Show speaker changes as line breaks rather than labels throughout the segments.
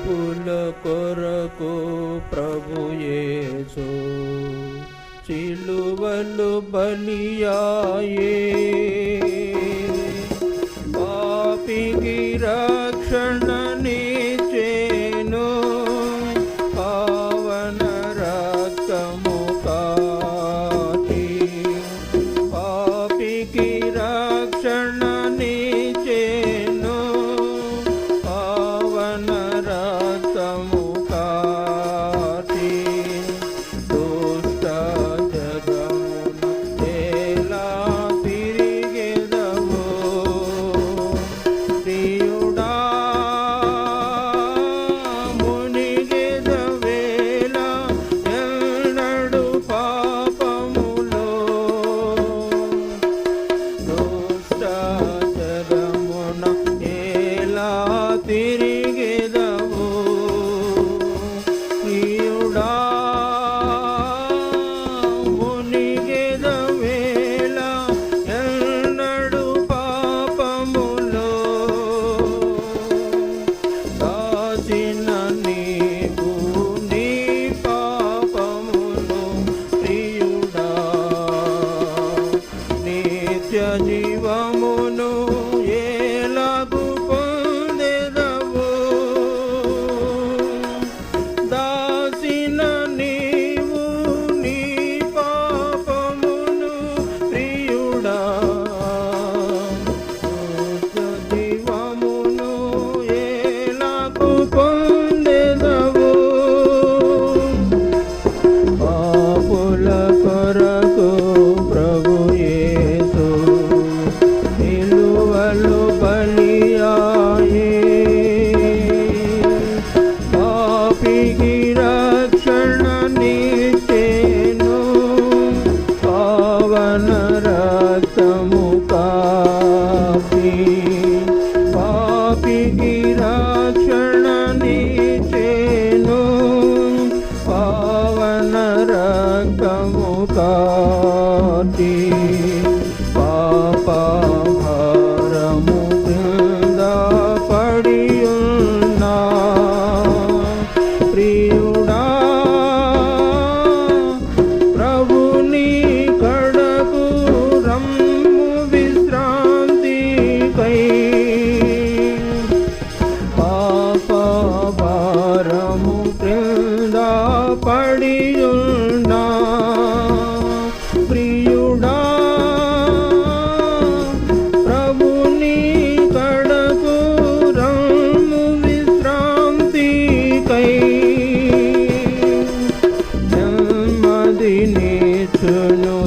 पुल core प्रभु एो चलु बलु बलिया నిత్య జీవమును पावनरतमु पापी पापी गिराक्षण नीचेनु पावनरतमु काति पापा सुनो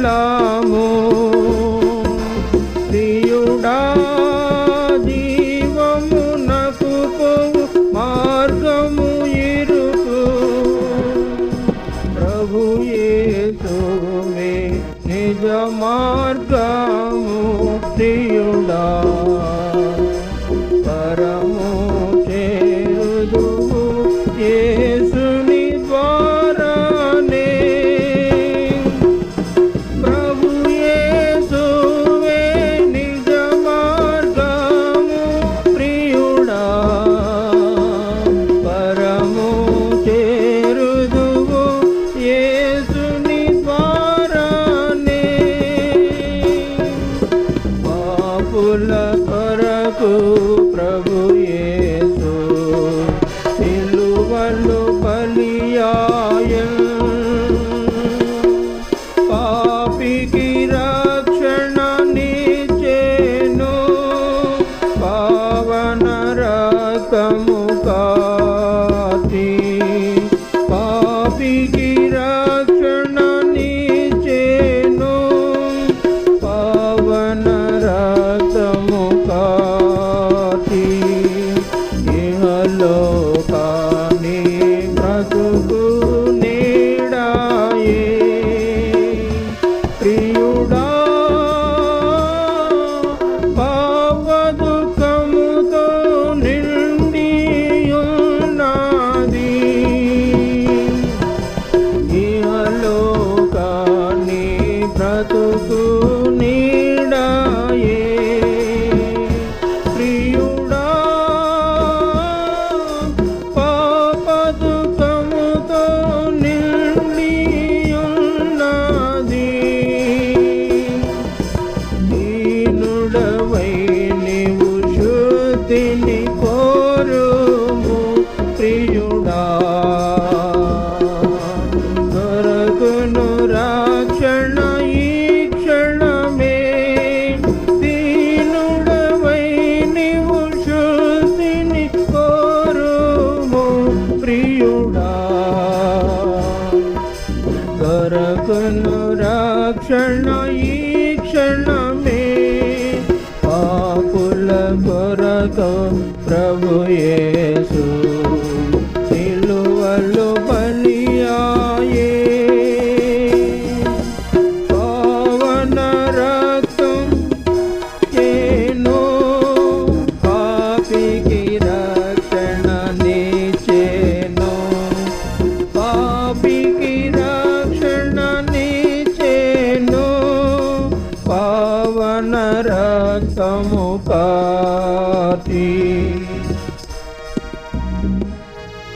బలము ప్రియుడా జీవము నాకు పోవు మార్గము ఇరుకు. ప్రభు యేసు నిజ మార్గ. క్షణ ఈ క్షణమే పాపుల కొరకు ప్రభుయే